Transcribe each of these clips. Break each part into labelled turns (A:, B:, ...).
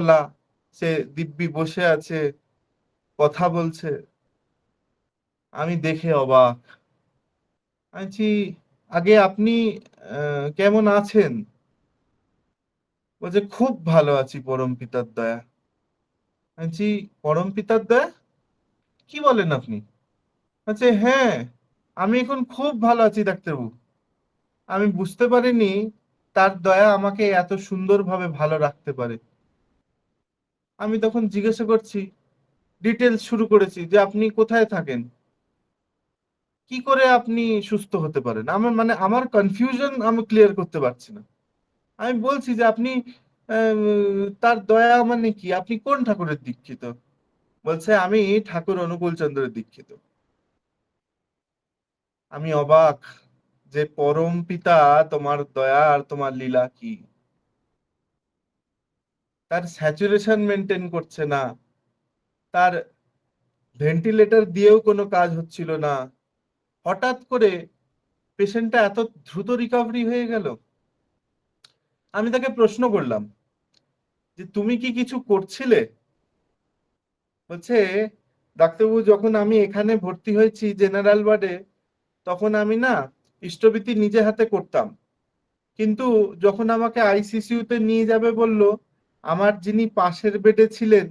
A: বেলা সে দিব্যি বসে আছে কথা বলছে। আমি দেখে অবাক। বলছি, আগে আপনি কেমন আছেন? বলছে খুব ভালো আছি পরম পিতার দয়া। বলছি পরম পিতার দয়া? কি বলেন আপনি? আচ্ছা হ্যাঁ আমি এখন খুব ভালো আছি ডাক্তারবাবু। আমি বুঝতে পারিনি তার দয়া আমাকে এত সুন্দরভাবে ভালো রাখতে পারে। আমি তখন জিজ্ঞাসা করছি ডিটেলস শুরু করেছি যে আপনি কোথায় থাকেন? কি করে আপনি সুস্থ হতে পারেন? আমার মানে আমার কনফিউশন আমি ক্লিয়ার করতে পারছি না। আমি বলছি যে আপনি তার দয়া মানে কি? আপনি কোন ঠাকুরের দীক্ষিত? বলছে, আমি ঠাকুর অনুকূল চন্দ্রের দীক্ষিত। আমি অবাক যে পরম পিতা, তোমার দয়া আর তোমার লীলা কি? তার স্যাচুরেশন মেনটেন করছে না। তার ভেন্টিলেটর দিয়েও কোনো কাজ হচ্ছিল না। হঠাৎ করে পেশেন্টটা এত দ্রুত রিকভারি হয়ে গেল। আমি তাকে প্রশ্ন করলাম, যে তুমি কি কিছু করছিলে? বলছে, ডাক্তারবাবু, যখন আমি এখানে ভর্তি হয়েছি জেনারেল ওয়ার্ডে তখন আমি না ইষ্টভীতি নিজে হাতে করতাম। কিন্তু যখন আমাকে আইসিসিউতে নিয়ে যাবে বলল আমার যিনি পাশের বেডে ছিলেন,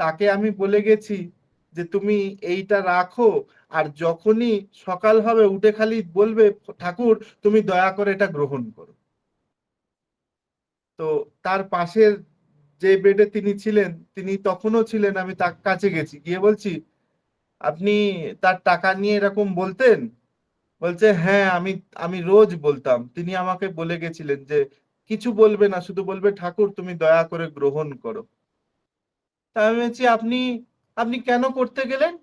A: তাকে আমি বলে গেছি যে, তুমি এইটা রাখো আর যখনই সকাল হবে, উঠে খালি বলবে, ঠাকুর, তুমি দয়া করে এটা গ্রহণ করো। তো তার পাশের যে বেডে তিনি ছিলেন, তিনি তখনও ছিলেন, আমি তার কাছে গেছি। গিয়ে বলছি, আপনি তার টাকা নিয়ে এরকম বলতেন? বলছে হ্যাঁ আমি আমি রোজ বলতাম। তিনি আমাকে বলে গেছিলেন যে কিছু বলবে না, শুধু বলবে, ঠাকুর, তুমি দয়া করে গ্রহণ করো। তা আমি বলছি, আপনি আপনি কেন করতে গেলেন?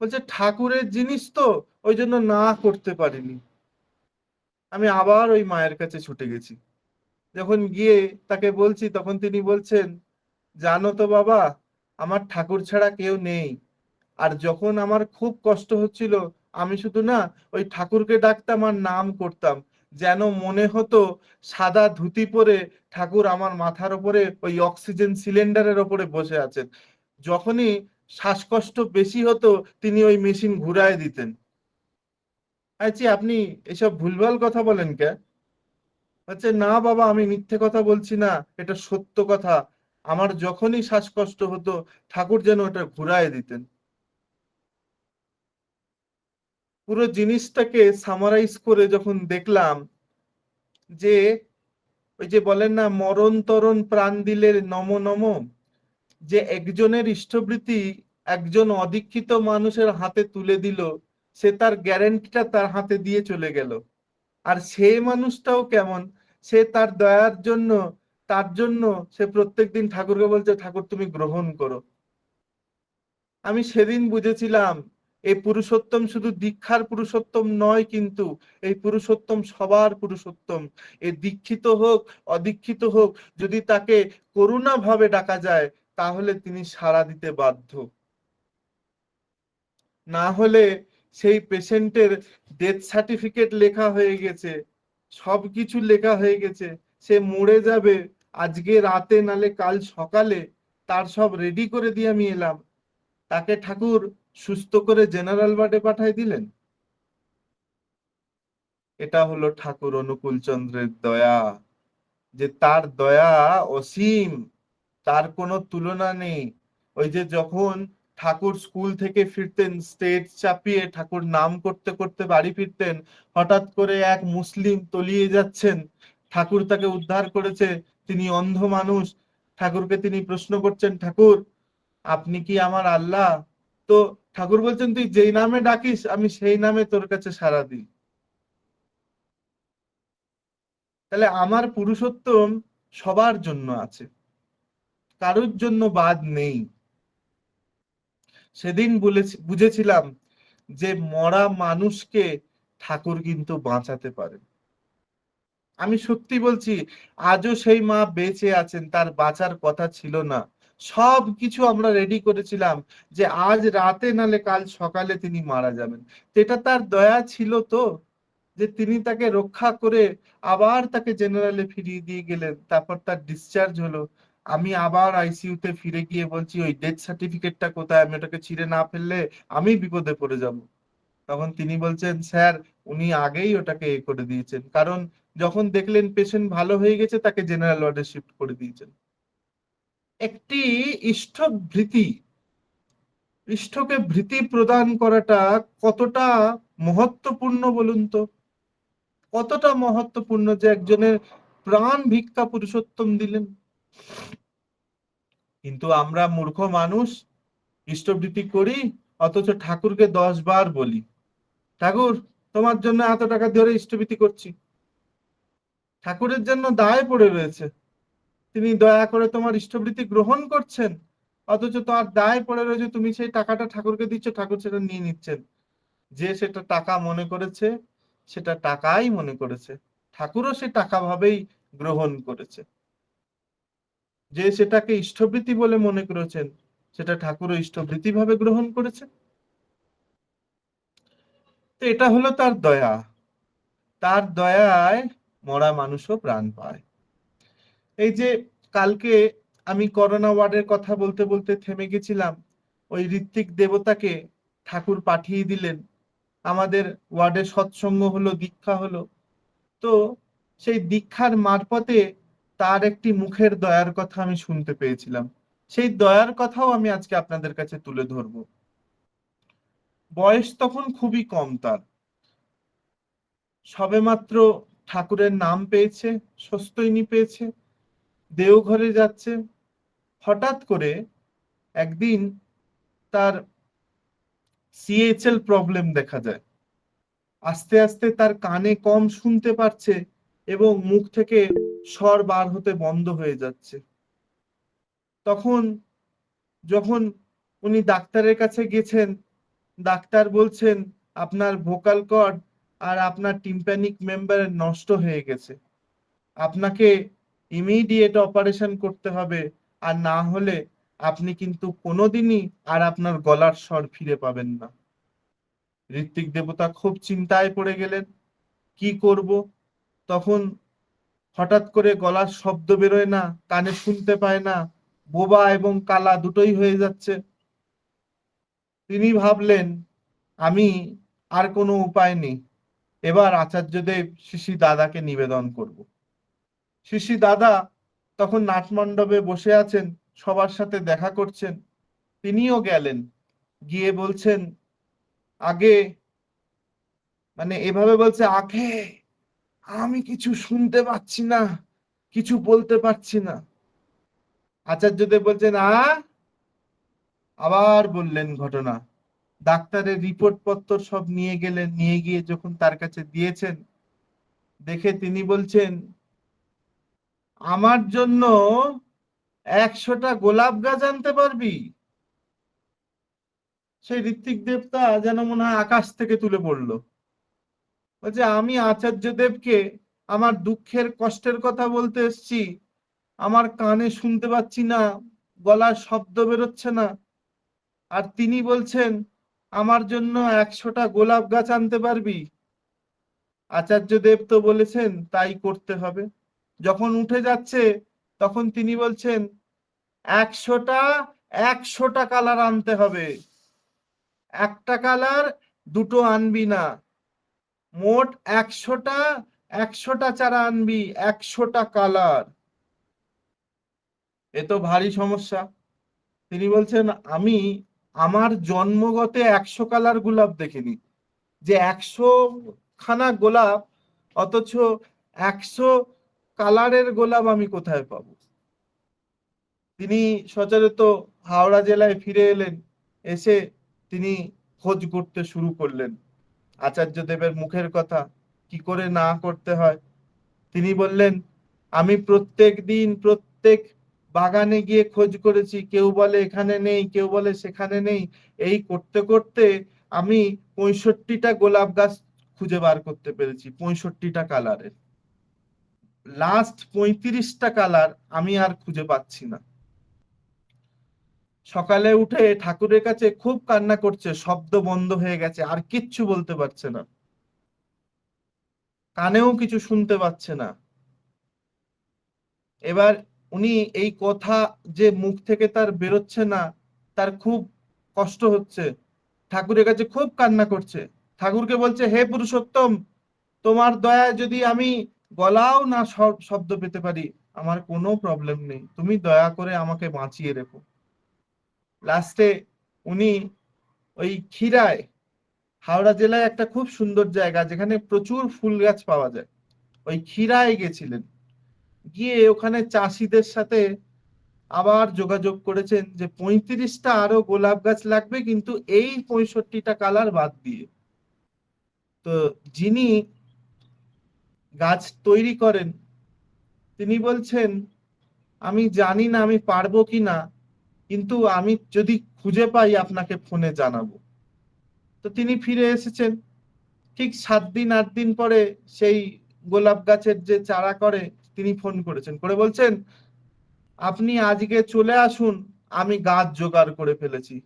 A: বলছে, ঠাকুরের জিনিস তো ওই জন্য না করতে পারিনি। আমি আবার ওই মায়ের কাছে ছুটে গেছি। যখন গিয়ে তাকে বলছি, তখন তিনি বলছেন, জানো তো বাবা, আমার ঠাকুর ছাড়া কেউ নেই। আর যখন আমার খুব কষ্ট হচ্ছিল, আমি শুধু না, ওই ঠাকুরকে ডাকতাম আর নাম করতাম। যেন মনে হতো সাদা ধুতি পরে ঠাকুর আমার মাথার ওপরে ওই অক্সিজেন সিলিন্ডারের ওপরে বসে আছেন। যখনই শ্বাসকষ্ট বেশি হতো, তিনি ওই মেশিন ঘুরায় দিতেন। আচ্ছা আপনি এসব ভুলভাল কথা বলেন কে বলছে না বাবা, আমি মিথ্যে কথা বলছি না, এটা সত্য কথা। আমার যখনই শ্বাসকষ্ট হতো, ঠাকুর যেন ওটা ঘুরায় দিতেন। পুরো জিনিসটাকে সামারাইজ করে যখন দেখলাম যে ওই যে বলেন না মরণ তরণ প্রাণ দিলে নম নম, যে একজনের ইষ্টবৃত্তি একজন অদীক্ষিত মানুষের হাতে তুলে দিল, সে তার গ্যারেন্টিটা তার হাতে দিয়ে চলে গেল। আর সে মানুষটাও কেমন? সে তার দয়ার জন্য, তার জন্য সে প্রত্যেকদিন ঠাকুরকে বলছে, ঠাকুর, তুমি গ্রহণ করো। আমি সেদিন বুঝেছিলাম এই পুরুষোত্তম শুধু দীক্ষার পুরুষোত্তম নয় কিন্তু এই পুরুষোত্তম সবার পুরুষোত্তম। এ দীক্ষিত হোক, অদীক্ষিত হোক, যদি তাকে করুণা ভাবে ডাকা যায়, তাহলে তিনি সাড়া দিতে বাধ্য। না হলে সেই পেশেন্টের ডেথ সার্টিফিকেট লেখা হয়ে গেছে, সব কিছু লেখা হয়ে গেছে, সে মরে যাবে, আজকে রাতে নালে কাল সকালে, তার সব রেডি করে দিয়ে আমি এলাম। তাকে ঠাকুর সুস্থ করে জেনারেল ওয়ার্ডে পাঠাই দিলেন? এটা হলো ঠাকুর অনুকূল চন্দ্রের দয়া। যে তার দয়া অসীম, তার কোনো তুলনা নেই। ওই যে যখন ঠাকুর স্কুল থেকে ফিরতেন স্টেজ চাপিয়ে ঠাকুর নাম করতে করতে বাড়ি ফিরতেন, হঠাৎ করে এক মুসলিম তলিয়ে যাচ্ছেন। ঠাকুর তাকে উদ্ধার করেছে। তিনি অন্ধ মানুষ। ঠাকুরকে তিনি প্রশ্ন করছেন, ঠাকুর, আপনি কি আমার আল্লাহ? তো ঠাকুর বলছেন, তুই যেই নামে ডাকিস, আমি সেই নামে তোর কাছে সাড়া দিই। তাহলে আমার পুরুষোত্তম সবার জন্য আছে। কারোর জন্য বাদ নেই। সেদিন বুঝেছিলাম যে মরা মানুষকে ঠাকুর কিন্তু বাঁচাতে পারে আমি সত্যি বলছি, আজও সেই মা বেঁচে আছেন, তার বাঁচার কথা ছিল না। সব কিছু আমরা রেডি করেছিলাম যে আজ রাতে নালে কাল সকালে তিনি মারা যাবেন। এটা তার দয়া ছিল তো, যে তিনি তাকে রক্ষা করে আবার তাকে জেনারেলে ফিরিয়ে দিয়ে গেলেন। তারপর তার ডিসচার্জ হলো। আমি আবার আইসিইউতে ফিরে গিয়ে বলছি, ওই ডেথ সার্টিফিকেটটা কোথায়? আমি ওটাকে ছিঁড়ে না ফেললে আমি বিপদে পড়ে যাব। তখন তিনি বলছেন, স্যার, উনি আগেই ওটাকে এ করে দিয়েছেন। কারণ যখন দেখলেন পেশেন্ট ভালো হয়ে গেছে, তাকে জেনারেল ওয়ার্ডে শিফট করে দিয়েছেন। একটি ইষ্টভৃতি ইষ্টকে ভৃতি প্রদান করাটা কতটা মহত্বপূর্ণ বলুন তো? কতটা মহত্বপূর্ণ যে একজনের প্রাণ ভিক্ষা পুরুষোত্তম দিলেন? কিন্তু আমরা মূর্খ মানুষ ইষ্টভৃতি করি, অথচ ঠাকুরকে দশ বার বলি। ঠাকুর, তোমার জন্য এত টাকা ধরে ইষ্টভৃতি করছি। ঠাকুরের জন্য দায় পড়ে রয়েছে। তিনি দয়া করে তোমার ইষ্টবৃত্তি গ্রহণ করছেন, অথচ তোমার দায় পড়ে রয়েছে, তুমি সেই টাকাটা ঠাকুরকে দিচ্ছ, ঠাকুর সেটা নিয়ে নিচ্ছেন। যে সেটা টাকা মনে করেছে, সেটা টাকাই মনে করেছে। ঠাকুরও সে টাকা ভাবেই গ্রহণ করেছে। যে সেটাকে ইষ্টবৃত্তি বলে মনে করেছেন, সেটা ঠাকুরও ইষ্টবৃত্তি ভাবে গ্রহণ করেছে। তো এটা হলো তার দয়া। তার দয়ায় মরা মানুষও প্রাণ পায়। এই যে কালকে আমি করোনা ওয়ার্ডের কথা বলতে বলতে থেমে গেছিলাম, ওই ঋত্বিক দেবতাকে ঠাকুর পাঠিয়ে দিলেন। আমাদের ওয়ার্ডে সৎসঙ্গ হলো, দীক্ষা হলো। তো সেই দীক্ষার মারফতে তার একটি মুখের দয়ার কথা আমি শুনতে পেয়েছিলাম। সেই দয়ার কথাও আমি আজকে আপনাদের কাছে তুলে ধরব। বয়স তখন খুবই কম তার। সবেমাত্র ঠাকুরের নাম পেয়েছে সস্তৈনী পেয়েছে দেওঘরে যাচ্ছে। হঠাৎ করে একদিন তার সিএইচএল প্রবলেম দেখা যায়। আস্তে আস্তে তার কানে কম শুনতে পারছে এবং মুখ থেকে স্বর বার হতে বন্ধ হয়ে যাচ্ছে। তখন যখন উনি ডাক্তারের কাছে গেছেন, ডাক্তার বলছেন, আপনার ভোকাল কর্ড আর আপনার টিম্প্যানিক মেম্বার নষ্ট হয়ে গেছে। আপনাকে ইমিডিয়েট অপারেশন করতে হবে, আর না হলে আপনি কিন্তু কোনোদিনই আর আপনার গলার স্বর ফিরে পাবেন না। ঋত্বিক দেবতা খুব চিন্তায় পড়ে গেলেন, কি করব? তখন হঠাৎ করে গলার শব্দ বেরোয় না, কানে শুনতে পায় না, বোবা এবং কালা দুটোই হয়ে যাচ্ছে। তিনি ভাবলেন, আমি আর কোনো উপায় নেই। এবার আচার্যদেব শিশি দাদাকে নিবেদন করব। শিশি দাদা তখন নাটমণ্ডপে বসে আছেন, সবার সাথে দেখা করছেন। তিনিও গেলেন, গিয়ে বলছেন, আগে মানে এভাবে বলছে, আগে আমি কিছু শুনতে পাচ্ছি না, কিছু বলতে পারছি না। আচার্যদেব বলছেন, আ? আবার বললেন ঘটনা। ডাক্তারের রিপোর্ট পত্র সব নিয়ে গেলেন, নিয়ে গিয়ে যখন তার কাছে দিয়েছেন, দেখে তিনি বলছেন আমার জন্য একশোটা গোলাপ গাছ আনতে পারবি? সেই ঋত্বিক দেবতা যেন মনে হয় আকাশ থেকে তুলে পড়ল। বলছে, আমি আচার্য দেবকে আমার দুঃখের, কষ্টের কথা বলতে এসছি। আমার কানে শুনতে পাচ্ছি না, গলার শব্দ বেরোচ্ছে না। আর তিনি বলছেন, আমার জন্য একশোটা গোলাপ গাছ আনতে পারবি? আচার্য দেব তো বলেছেন, তাই করতে হবে। যখন উঠে যাচ্ছে, তখন তিনি বলছেন, একশোটা একশোটা কালার আনতে হবে। একটা কালার দুটো আনবি না। মোট একশোটা একশোটা চারা আনবি, একশোটা কালার। এ তো ভারী সমস্যা। তিনি বলছেন, আমি আমার জন্মগতে একশো কালার গোলাপ দেখিনি। যে একশো খানা গোলাপ, অথচ একশো কালারের গোলাপ আমি কোথায় পাবো? তিনি সচরাচর হাওড়া জেলায় ফিরে এলেন, এসে তিনি খোঁজ করতে শুরু করলেন। আচার্য দেবের মুখের কথা কি করে না করতে হয়? তিনি বললেন, আমি প্রত্যেক দিন প্রত্যেক বাগানে গিয়ে খোঁজ করেছি। কেউ বলে এখানে নেই, কেউ বলে সেখানে নেই। এই করতে করতে আমি পঁয়ষট্টিটা গোলাপ গাছ খুঁজে বার করতে পেরেছি, পঁয়ষট্টিটা কালারের। লাস্ট পঁয়ত্রিশটা কালার আমি আর খুঁজে পাচ্ছি না। সকালে উঠে ঠাকুরের কাছে খুব কান্না করছে, শব্দ বন্ধ হয়ে গেছে, আর কিচ্ছু বলতে পারছে না। কানেও কিছু শুনতে পাচ্ছে না। এবার উনি এই কথা যে মুখ থেকে তার বেরোচ্ছে না, তার খুব কষ্ট হচ্ছে। ঠাকুরের কাছে খুব কান্না করছে। ঠাকুরকে বলছে, হে পুরুষোত্তম, তোমার দয়ায় যদি আমি গলাও না শব্দ পেতে পারি, আমার কোনো প্রবলেম নেই। তুমি দয়া করে আমাকে বাঁচিয়ে রেখো। লাস্টে উনি ওই ক্ষীরায়, হাওড়া জেলায় একটা খুব সুন্দর জায়গা, যেখানে প্রচুর ফুল গাছ পাওয়া যায়। ওই ক্ষীরায় গেছিলেন। গিয়ে ওখানে চাষিদের সাথে আবার যোগাযোগ করেছেন যে পঁয়ত্রিশটা আরও গোলাপ গাছ লাগবে, কিন্তু এই পঁয়ষট্টিটা কালার বাদ দিয়ে। তো যিনি গাছ তৈরি করেন। তিনি বলছেন, আমি জানি না আমি পারব কি না, কিন্তু আমি যদি খুঁজে পাই আপনাকে ফোনে জানাব। তো তিনি ফিরে এসেছেন। ঠিক সাত দিন, আট দিন পরে সেই গোলাপ গাছের যে চারা করে, তিনি ফোন করেছেন। করে বলছেন, আপনি আজকে চলে আসুন, আমি গাছ জোগাড় করে ফেলেছি।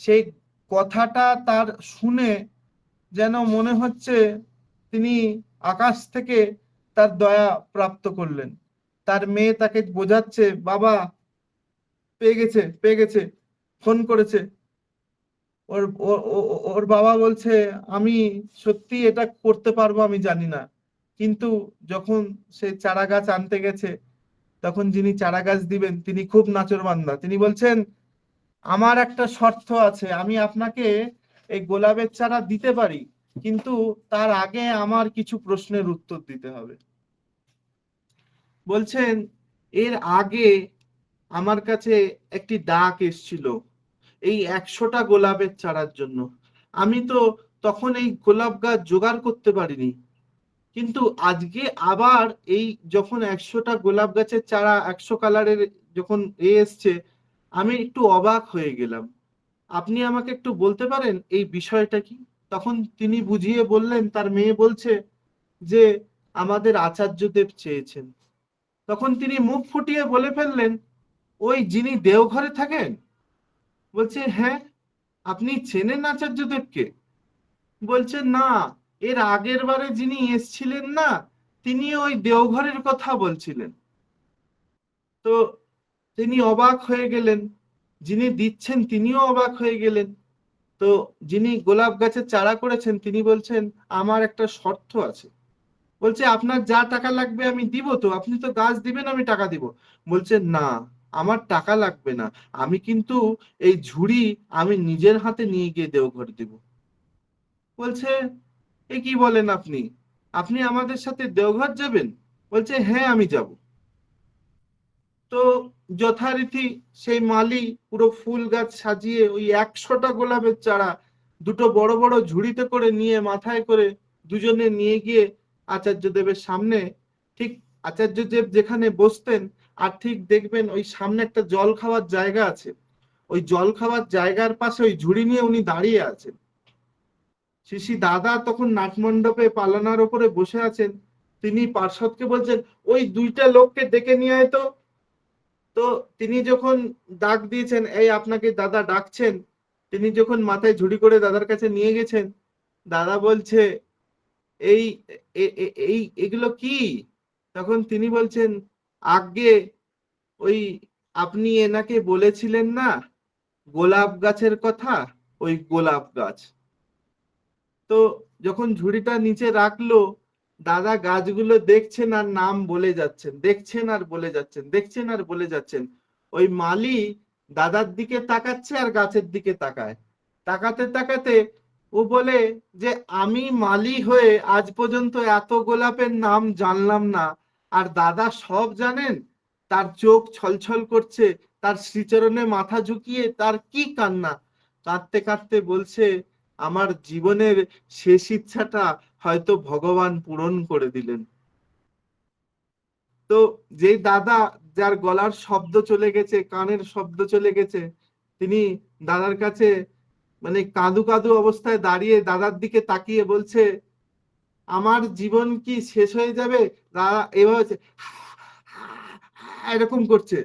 A: সেই কথাটা তার শুনে যেন মনে হচ্ছে, তিনি আকাশ থেকে তার দয়া প্রাপ্ত করলেন। তার মেয়ে তাকে বোঝাচ্ছে, বাবা, পেয়ে গেছে পেয়ে গেছে, ফোন করেছে। ওর ওর বাবা বলছে, আমি সত্যি এটা করতে পারব, আমি জানি না। কিন্তু যখন সে চারা গাছ আনতে গেছে, তখন যিনি চারা গাছ দিবেন, তিনি খুব নাচরবান্দা তিনি বলছেন, আমার একটা শর্ত আছে, আমি আপনাকে এই গোলাপের চারা দিতে পারি। কিন্তু তার আগে আমার কিছু প্রশ্নের উত্তর দিতে হবে। বলছেন, এর আগে আমার কাছে একটি ডাক এসছিল এই একশোটা গোলাপের চারার জন্য। আমি তো তখন এই গোলাপ গাছ জোগাড় করতে পারিনি। কিন্তু আজকে আবার এই যখন একশোটা গোলাপ গাছের চারা একশো কালারের যখন এ এসছে, আমি একটু অবাক হয়ে গেলাম। আপনি আমাকে একটু বলতে পারেন এই বিষয়টা কি? তখন তিনি বুঝিয়ে বললেন, তার মেয়ে বলছে যে, আমাদের আচার্যদেব চেয়েছেন। তখন তিনি মুখ ফুটিয়ে বলে ফেললেন, ওই যিনি দেওঘরে থাকেন? বলছে হ্যাঁ আপনি চেনেন আচার্যদেবকে? বলছে, না, এর আগের বারে যিনি এসছিলেন না তিনি ওই দেওঘরের কথা বলছিলেন। তো তিনি অবাক হয়ে গেলেন, যিনি দিচ্ছেন তিনিও অবাক হয়ে গেলেন। তো যিনি গোলাপ গাছের চারা করেছেন, তিনি বলছেন, আমার একটা শর্ত আছে। বলছে, আপনার যা টাকা লাগবে আমি দিব তো, আপনি তো গাছ দিবেন, আমি টাকা দিব। বলছে, না, আমার টাকা লাগবে না, আমি কিন্তু এই ঝুড়ি আমি নিজের হাতে নিয়ে গিয়ে দেওঘর দিব। বলছে, এ কি বলেন আপনি? আপনি আমাদের সাথে দেওঘর যাবেন? বলছে হ্যাঁ আমি যাব। তো যথারীতি সেই মালি পুরো ফুল গাছ সাজিয়ে ওই একশোটা গোলাপের চারা দুটো বড় বড় ঝুড়িতে করে নিয়ে মাথায় করে দুজনে নিয়ে গিয়ে আচার্যদেবের সামনে, ঠিক আচার্যদেব যেখানে বসতেন আর ঠিক দেখবেন ওই সামনে একটা জল খাওয়ার জায়গা আছে। ওই জল খাওয়ার জায়গার পাশে ওই ঝুড়ি নিয়ে উনি দাঁড়িয়ে আছেন। শিশি দাদা তখন নাটমণ্ডপে পালানার ওপরে বসে আছেন। তিনি পার্শ্বদকে বলছেন, ওই দুইটা লোককে ডেকে নিয়ে আয় তো। তো তিনি যখন ডাক দিয়েছেন, এই আপনাকে দাদা ডাকছেন। তিনি যখন মাথায় ঝুড়ি করে দাদার কাছে নিয়ে গেছেন, দাদা বলছে, এই এই, এগুলো কি? তখন তিনি বলছেন, আগে ওই আপনি এনাকে বলেছিলেন না, গোলাপ গাছের কথা, ওই গোলাপ গাছ। তো যখন ঝুড়িটা নিচে রাখল দাদা গাছগুলো দেখছেন আর নাম বলে যাচ্ছেন, দেখছেন আর বলে যাচ্ছেন, দেখছেন আর বলে যাচ্ছেন। ওই মালি দাদার দিকে তাকাচ্ছে আর গাছের দিকে তাকায়। তাকাতে তাকাতে ও বলে যে, আমি মালি হয়ে আজ পর্যন্ত এত গোলাপের নাম জানলাম না। আর দাদা সব জানেন? তার চোখ ছলছল করছে, তার শ্রীচরণে মাথা ঝুঁকিয়ে তার কি কান্না? কাঁদতে কাঁদতে বলছে, আমার জীবনের শেষ ইচ্ছাটা হয়তো ভগবান পূরণ করে দিলেন। তো যে দাদা যার গলার শব্দ চলে গেছে, কানের শব্দ চলে গেছে, তিনি দাদার কাছে মানে কাঁদু কাঁদু অবস্থায় দাঁড়িয়ে দাদার দিকে তাকিয়ে বলছে, আমার জীবন কি শেষ হয়ে যাবে? দাদা এভাবে এরকম করছে।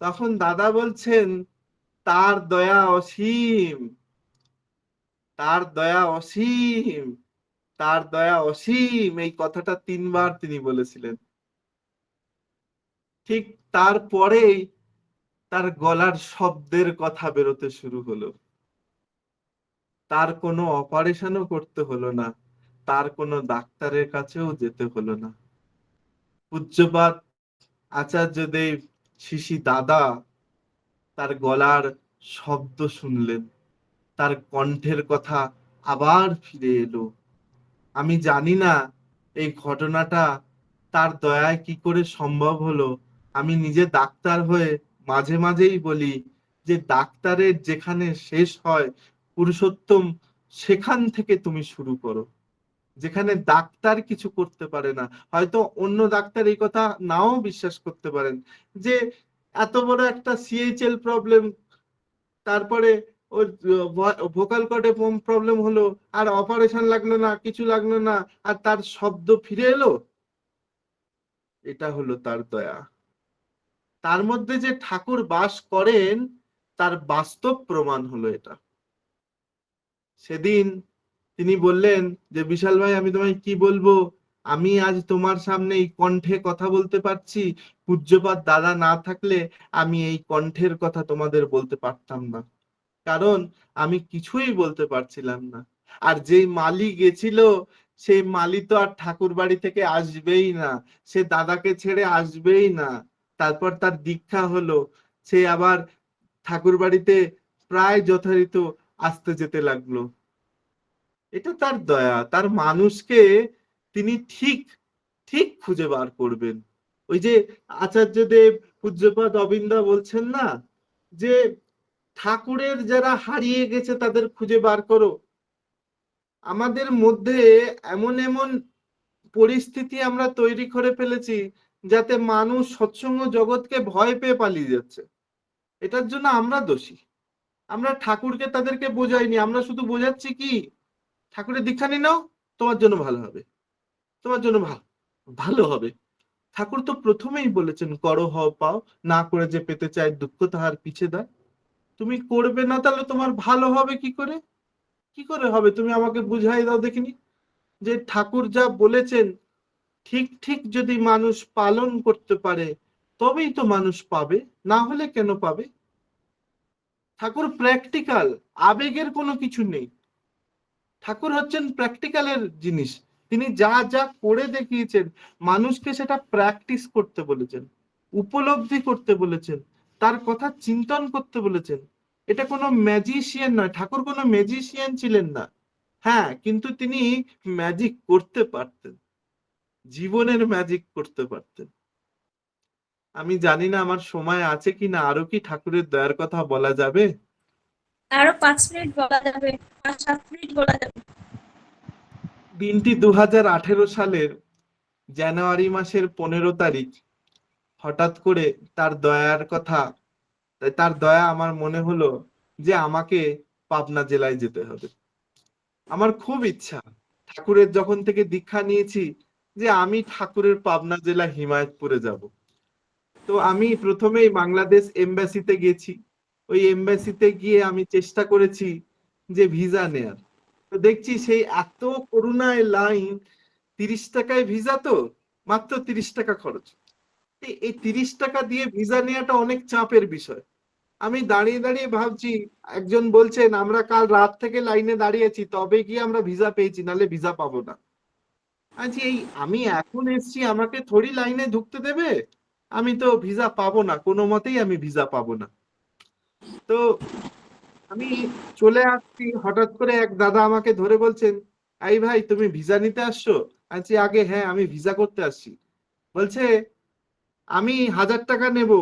A: তখন দাদা বলছেন, তার দয়া অসীম, তার দয়া অসীম। তার দয়া অসীম, এই কথাটা তিনবার তিনি বলেছিলেন। ঠিক তারপরেই তার গলার শব্দের কথা বেরোতে শুরু হলো। তার কোনো অপারেশনও করতে হলো না, তার কোনো ডাক্তারের কাছেও যেতে হলো না। পূজ্যপাত আচার্য দেব শিশি দাদা তার গলার শব্দ শুনলেন, তার কণ্ঠের কথা আবার ফিরে এলো। আমি জানি না এই ঘটনাটা তার দয়ায় কি করে সম্ভব হলো। আমি নিজে ডাক্তার হয়ে মাঝে মাঝেই বলি যে, ডাক্তারের যেখানে শেষ হয়, পুরুষোত্তম, সেখান থেকে তুমি শুরু করো। যেখানে ডাক্তার কিছু করতে পারে না। হয়তো অন্য ডাক্তার এই কথা নাও বিশ্বাস করতে পারেন যে, এত বড় একটা সিএইচএল প্রবলেম তারপরে ভোকাল কর্ডে প্রবলেম হলো, আর অপারেশন লাগল না, কিছু লাগল না, আর তার শব্দ ফিরে এলো? এটা হলো তার দয়া। তার মধ্যে যে ঠাকুর বাস করেন, তার বাস্তব প্রমাণ হলো এটা। সেদিন তিনি বললেন যে, বিশাল ভাই, আমি তোমায় কি বলব? আমি আজ তোমার সামনে এই কণ্ঠে কথা বলতে পারছি। পূজ্যপাত দাদা না থাকলে আমি এই কণ্ঠের কথা তোমাদের বলতে পারতাম না। কারণ আমি কিছুই বলতে পারছিলাম না। আর যেই মালি গেছিল, সেই মালি তো আর ঠাকুর বাড়ি থেকে আসবেই না। সে দাদাকে ছেড়ে আসবেই না। তারপর তার দীক্ষা হলো। সে আবার ঠাকুর বাড়িতে প্রায় যথারীত আসতে যেতে লাগল। এটা তার দয়া। তার মানুষকে তিনি ঠিক ঠিক খুঁজে বার করবেন। ওই যে আচার্যদেব, পূজ্যপাদ, অবিন্দা বলছেন না যে ঠাকুরের যারা হারিয়ে গেছে তাদের খুঁজে বার করো। আমাদের মধ্যে এমন এমন পরিস্থিতি আমরা তৈরি করে ফেলেছি যাতে মানুষ সৎসঙ্গ জগৎকে ভয় পেয়ে পালিয়ে যাচ্ছে। এটার জন্য আমরা দোষী। আমরা ঠাকুরকে তাদেরকে বোঝাইনি। আমরা শুধু বোঝাচ্ছি কি, ঠাকুরের দীক্ষা নিয়ে নাও, তোমার জন্য ভালো হবে। তোমার জন্য ভালো ভালো হবে। ঠাকুর তো প্রথমেই বলেছেন, করো হও, পাও। না করে যে পেতে চায় দুঃখ তাহার পিছে দেয়। তুমি করবে না, তাহলে তোমার ভালো হবে কি করে? কি করে হবে? তুমি আমাকে বুঝাই দাও দেখিনি? যে ঠাকুর যা বলেছেন, ঠিক ঠিক যদি মানুষ পালন করতে পারে, তবেই তো মানুষ পাবে, না হলে কেন পাবে? ঠাকুর প্র্যাকটিক্যাল আবেগের কোনো কিছু নেই। ঠাকুর হচ্ছেন প্র্যাকটিক্যালের জিনিস। তিনি যা যা করে দেখিয়েছেন, মানুষকে সেটা প্র্যাকটিস করতে বলেছেন, উপলব্ধি করতে বলেছেন। তার কথা চিন্তন করতে বলেছেন। এটা কোনো ম্যাজিশিয়ান নয় ঠাকুর কোনো ম্যাজিশিয়ান ছিলেন না। হ্যাঁ কিন্তু তিনি ম্যাজিক করতে পারতেন। জীবনের ম্যাজিক করতে পারতেন। আমি জানি না আমার সময় আছে কি না আরও কি ঠাকুরের দয়ার কথা বলা যাবে?
B: আরও পাঁচ মিনিট বলা যাবে পাঁচ সাত মিনিট বলা যাবে।
A: দিনটি দু হাজার আঠেরো সালের জানুয়ারি মাসের পনেরো তারিখ। হঠাৎ করে তার দয়ার কথা তার দয়া আমার মনে হলো যে আমাকে পাবনা জেলায় যেতে হবে। আমার খুব ইচ্ছা, ঠাকুরের যখন থেকে দীক্ষা নিয়েছি, যে আমি ঠাকুরের পাবনা জেলা হিমায়তপুরে যাব। তো আমি প্রথমেই বাংলাদেশ এমবাসিতে গেছি। ওই এমবাসিতে গিয়ে আমি চেষ্টা করেছি যে ভিসা নেয়ার। তো দেখছি সেই এত করুণায় লাইন, তিরিশ টাকায় ভিসা তো, মাত্র তিরিশ টাকা খরচ। এই- তিরিশ টাকা দিয়ে ভিসা নেওয়াটা অনেক চাপের বিষয়। আমি দাঁড়িয়ে দাঁড়িয়ে ভাবছি, একজন বলছেন, আমরা কাল রাত থেকে লাইনে দাঁড়িয়েছি, তবে গিয়ে আমরা ভিসা পেয়েছি নালে ভিসা পাবো না। আচ্ছা এই আমি এখন এসছি, আমাকে থোড়ি লাইনে ঢুকতে দেবে? আমি তো ভিসা পাবো না, কোনো মতেই আমি ভিসা পাবো না। তো আমি চলে আসছি, হঠাৎ করে এক দাদা আমাকে ধরে বলছেন, এই ভাই, তুমি ভিসা নিতে আসছো? আছি আগে হ্যাঁ আমি ভিসা করতে আসছি। বলছে আমি হাজার টাকা নেব,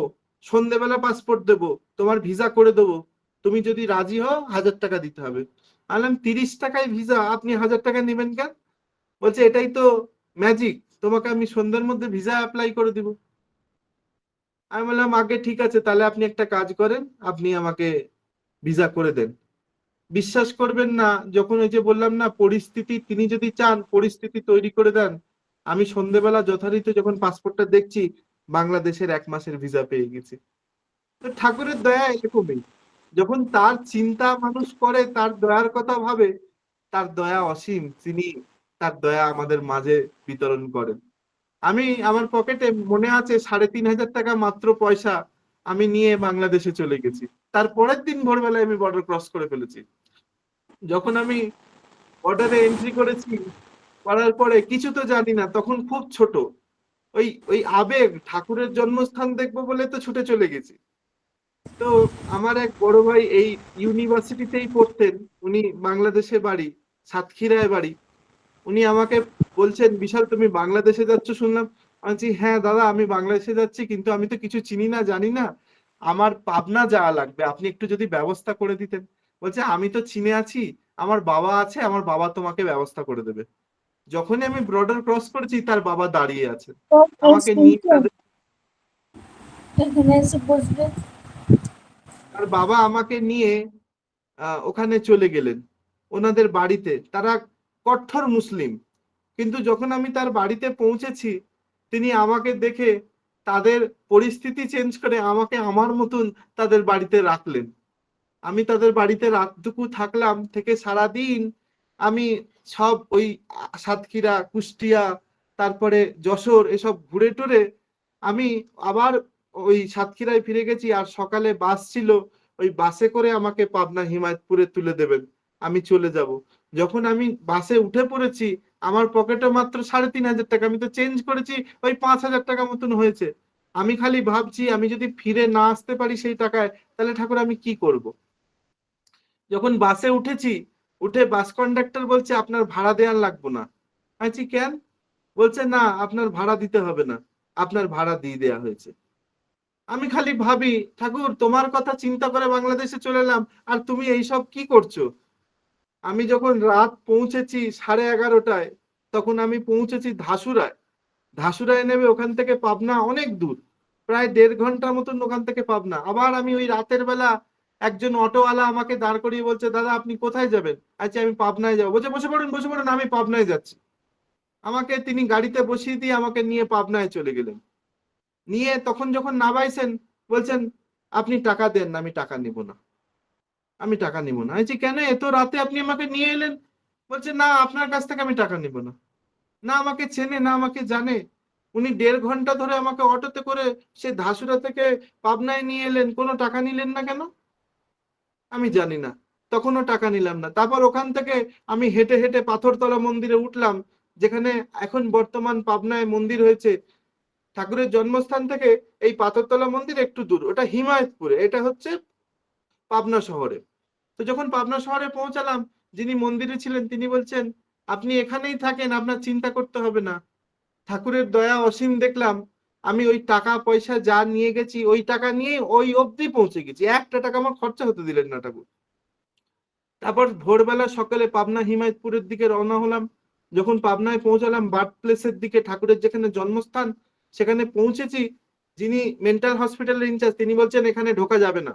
A: সন্ধেবেলা পাসপোর্ট দেবো, তোমার ভিসা করে দেবো। তুমি যদি রাজি হও, হাজার টাকা দিতে হবে। আলাম তিরিশ টাকায় ভিসা আপনি হাজার টাকা নেবেন কেন? বলছে, এটাই তো ম্যাজিক তোমাকে আমি সন্ধ্যের মধ্যে ভিসা অ্যাপ্লাই করে দিব। আমি বললাম, আগে ঠিক আছে, তাহলে আপনি একটা কাজ করেন, আপনি আমাকে ভিসা করে দেন। বিশ্বাস করবেন না, যখন ওই যে বললাম না, পরিস্থিতি, তিনি যদি চান, পরিস্থিতি তৈরি করে দেন, আমি সন্ধেবেলা যথারীতি যখন পাসপোর্টটা দেখছি বাংলাদেশের এক মাসের ভিসা পেয়ে গেছি। তো ঠাকুরের দয়া এরকমই। যখন তার চিন্তা মানুষ করে, তার দয়ার কথা ভাবে, তার দয়া অসীম, তিনি তার দয়া আমাদের মাঝে বিতরণ করেন। আমি আমার পকেটে মনে আছে সাড়ে তিন হাজার টাকা মাত্র পয়সা আমি নিয়ে বাংলাদেশে চলে গেছি। তার পরের দিন ভোরবেলায় আমি বর্ডার ক্রস করে ফেলেছি। যখন আমি বর্ডারে এন্ট্রি করেছি, করার পরে, কিছু তো জানি না, তখন খুব ছোট। ওই ওই আবেগ, ঠাকুরের জন্মস্থান দেখব বলে তো ছুটে চলে গেছি। তো আমার এক বড় ভাই এই ইউনিভার্সিটিতেই পড়তেন, উনি বাংলাদেশে বাড়ি, সাতক্ষীরায় বাড়ি। উনি আমাকে বলছেন, বিশাল, তুমি বাংলাদেশে যাচ্ছ? শুনলাম। আমি হ্যাঁ দাদা, আমি বাংলাদেশে যাচ্ছি, কিন্তু আমি তো কিছু চিনি না, জানি না। আমার পাবনা যাওয়া লাগবে, আপনি একটু যদি ব্যবস্থা করে দিতেন। বলছে, আমি তো চিনে আছি, আমার বাবা আছে, আমার বাবা তোমাকে ব্যবস্থা করে দেবে। যখনই আমি বর্ডার ক্রস করেছি তার বাবা দাঁড়িয়ে আছে। আমাকে নিয়ে তার বাবা আমাকে নিয়ে ওখানে চলে গেলেন ওনাদের বাড়িতে। তারা কট্টর মুসলিম। কিন্তু যখন আমি তার বাড়িতে পৌঁছেছি তিনি আমাকে দেখে তাদের পরিস্থিতি চেঞ্জ করে আমাকে আমার মতন তাদের বাড়িতে রাখলেন। আমি তাদের বাড়িতে রাতটুকু থাকলাম থেকে সারাদিন আমি সব ওই সাতক্ষীরা, কুষ্টিয়া, তারপরে যশোর এসব ঘুরে টুরে আমি আবার ওই সাতক্ষীরায় ফিরে গেছি আর সকালে বাস ছিল, ওই বাসে করে আমাকে পাবনা হিমায়তপুরে তুলে দেবেন। আমি চলে যাব। যখন আমি বাসে উঠে পড়েছি, আমার পকেটে মাত্র সাড়ে তিন হাজার টাকা, আমি তো চেঞ্জ করেছি, ওই পাঁচ হাজার টাকা মতন হয়েছে। আমি খালি ভাবছি, আমি যদি ফিরে না আসতে পারি সেই টাকায়, তাহলে ঠাকুর আমি কি করব? যখন বাসে উঠেছি উঠে বাস কন্ডাক্টর বলছে আপনার ভাড়া দেওয়ার লাগবো না। আমি বলছি, কেন? বলছে না আপনার ভাড়া দিতে হবে না। আপনার ভাড়া দিয়ে দেওয়া হয়েছে। আমি খালি ভাবি ঠাকুর তোমার কথা চিন্তা করে বাংলাদেশে চলে এলাম আর তুমি এইসব কি করছ? আমি যখন রাত পৌঁছেছি সাড়ে এগারোটায় তখন আমি পৌঁছেছি ধাসুরায়। ধাসুরায় নেমে ওখান থেকে পাবনা অনেক দূর প্রায় দেড় ঘণ্টার মতন ওখান থেকে পাবনা। আবার আমি ওই রাতের বেলা একজন অটোওয়ালা আমাকে দাঁড় করিয়ে বলছে দাদা আপনি কোথায় যাবেন? আচ্ছা আমি পাবনায় যাব। বলছে বসে পড়ুন বসে পড়ুন আমি পাবনায় যাচ্ছি। আমাকে তিনি গাড়িতে বসিয়ে দিয়ে আমাকে নিয়ে পাবনায় চলে গেলেন। নিয়ে তখন যখন নামাইছেন বলছেন আপনি টাকা দেন না আমি টাকা নিব না। আমি টাকা নিব না। বলছি, কেন? এত রাতে আপনি আমাকে নিয়ে এলেন? বলছে না আপনার কাছ থেকে আমি টাকা নিব না। না আমাকে চেনে না আমাকে জানে। উনি দেড় ঘণ্টা ধরে আমাকে অটোতে করে সে ধাসুরা থেকে পাবনায় নিয়ে এলেন। কোনো টাকা নিলেন না কেন? আমি জানি না। তখনও টাকা নিলাম না। তারপর ওখান থেকে আমি হেঁটে হেঁটে পাথরতলা মন্দিরে উঠলাম, যেখানে এখন বর্তমান পাবনায় মন্দির হয়েছে। ঠাকুরের জন্মস্থান থেকে এই পাথরতলা মন্দির একটু দূর। ওটা হিমায়তপুরে। এটা হচ্ছে পাবনা শহরে। তো যখন পাবনা শহরে পৌঁছালাম, যিনি মন্দিরে ছিলেন, তিনি বলছেন, আপনি এখানেই থাকেন, আপনার চিন্তা করতে হবে না। ঠাকুরের দয়া অসীম দেখলাম। আমি ওই টাকা পয়সা যা নিয়ে গেছি, ওই টাকা নিয়ে ওই অবধি পৌঁছে গেছি। একটা টাকা আমার খরচা হতে দিলেন না ঠাকুর। তারপর ভোরবেলা সকালে পাবনা হিমায়তপুরের দিকে রওনা হলাম। যখন পাবনায় পৌঁছালাম বার্থ প্লেসের দিকে ঠাকুরের যেখানে জন্মস্থান, সেখানে পৌঁছেছি। যিনি মেন্টাল হসপিটালের ইনচার্জ, তিনি বলছেন, এখানে ঢোকা যাবে না।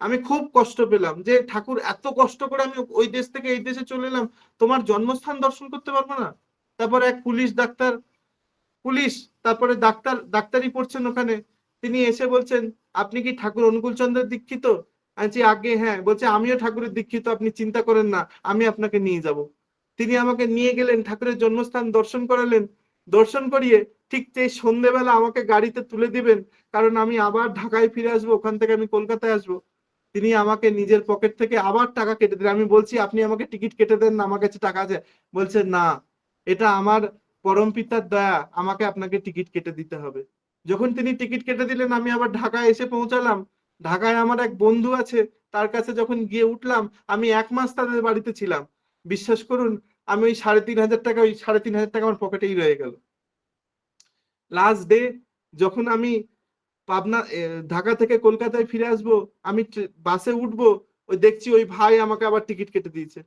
A: আমি খুব কষ্ট পেলাম যে ঠাকুর, এত কষ্ট করে আমি ওই দেশ থেকে এই দেশে চলে এলাম। তোমার জন্মস্থান দর্শন করতে পারব না? তারপর এক পুলিশ ডাক্তার, পুলিশ তারপরে ডাক্তার ডাক্তারি পড়ছেন ওখানে। তিনি এসে বলছেন আপনি কি ঠাকুর অনুকূল চন্দ্রের দীক্ষিত? বলছি, আগে হ্যাঁ। বলছে আমিও ঠাকুরের দীক্ষিত আপনি চিন্তা করেন না আমি আপনাকে নিয়ে যাব। তিনি আমাকে নিয়ে গেলেন ঠাকুরের জন্মস্থান দর্শন করালেন। দর্শন করিয়ে ঠিক সেই সন্ধেবেলা আমাকে গাড়িতে তুলে দিবেন কারণ আমি আবার ঢাকায় ফিরে আসব ওখান থেকে আমি কলকাতায় আসব। তিনি আমাকে নিজের পকেট থেকে আবার টাকা কেটে দিলেন। আমি বলছি আপনি আমাকে টিকিট কেটে দেন না আমার কাছে টাকা আছে। বলছে না এটা আমার পরম পিতার দয়া, আমাকে আপনাকে টিকিট কেটে দিতে হবে। যখন তিনি টিকিট কেটে দিলেন, আমি আবার ঢাকায় এসে পৌঁছালাম। ঢাকায় আমার এক বন্ধু আছে, তার কাছে যখন গিয়ে উঠলাম, আমি এক মাস তাদের বাড়িতে ছিলাম। বিশ্বাস করুন, আমি ওই সাড়ে তিন হাজার টাকা, ওই সাড়ে তিন হাজার টাকা আমার পকেটেই রয়ে গেল। লাস্ট ডে যখন আমি পাবনা ঢাকা থেকে কলকাতায় ফিরে আসব, আমি বাসে উঠবো, ওই দেখছি ওই ভাই আমাকে আবার টিকিট কেটে দিয়েছে।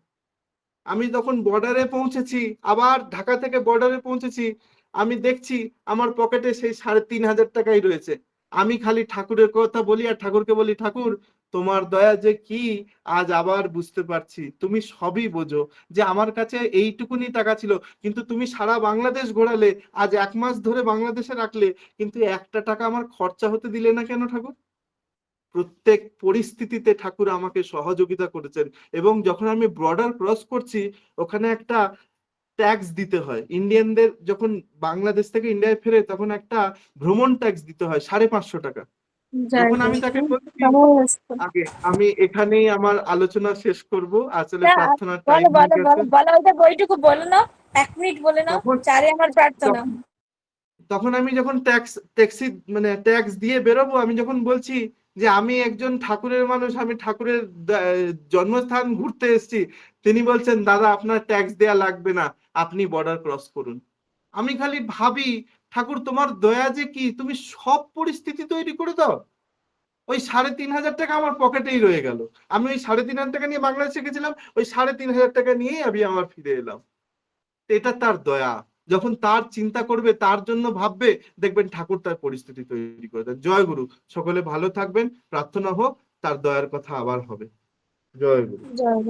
A: আমি তখন বর্ডারে পৌঁছেছি, আবার ঢাকা থেকে বর্ডারে পৌঁছেছি, আমি দেখছি আমার পকেটে সেই সাড়ে তিন হাজার টাকাই রয়েছে। আমি খালি ঠাকুরের কথা বলি আর ঠাকুরকে বলি, ঠাকুর, তোমার দয়া যে কি, আজ আবার বুঝতে পারছি। তুমি সবই বোঝো যে আমার কাছে এইটুকুনি টাকা ছিল, কিন্তু তুমি সারা বাংলাদেশ ঘোরালে, আজ এক মাস ধরে বাংলাদেশে রাখলে, কিন্তু একটা টাকা আমার খরচা হতে দিলে না কেন ঠাকুর? প্রত্যেক পরিস্থিতিতে ঠাকুর আমাকে সহযোগিতা করেছেন এবং যখন আমি বর্ডার ক্রস করছি ওখানে একটা ট্যাক্স দিতে হয়। ইন্ডিয়ানদের যখন বাংলাদেশ থেকে ইন্ডিয়ায় ফেরে তখন একটা ভ্রমণ ট্যাক্স দিতে হয় সাড়ে পাঁচশো টাকা। তখন আমি তাকে বলছি আগে আমি এখানেই আমার আলোচনা শেষ করব। আসলে
B: না,
A: প্রার্থনার টাইম হয়ে
B: বলো বলো বলো ওইটা বইটুকু বলো না এক মিনিট বলে নাও চারে আমার প্রার্থনা।
A: তখন আমি যখন ট্যাক্স ট্যাক্সি মানে ট্যাক্স দিয়ে বেরোবো আমি যখন বলছি যে আমি একজন ঠাকুরের মানুষ, আমি ঠাকুরের জন্মস্থান ঘুরতে এসেছি। তিনি বলছেন, দাদা, আপনার ট্যাক্স দেয়া লাগবে না। আপনি বর্ডার ক্রস করুন। আমি খালি ভাবি, ঠাকুর, তোমার দয়া যে কি? তুমি সব পরিস্থিতি তৈরি করে দাও। ওই সাড়ে তিন হাজার টাকা আমার পকেটেই রয়ে গেল। আমি ওই সাড়ে তিন হাজার টাকা নিয়ে বাংলাদেশে গেছিলাম। ওই সাড়ে তিন হাজার টাকা নিয়েই আমি আমার ফিরে এলাম। এটা তার দয়া। যখন তার চিন্তা করবে, তার জন্য ভাববে, দেখবেন ঠাকুর তার পরিস্থিতি তৈরি করে দেন। জয় গুরু। সকলে ভালো থাকবেন, প্রার্থনা হোক, তার দয়ার কথা আবার হবে। জয় গুরু।
B: জয়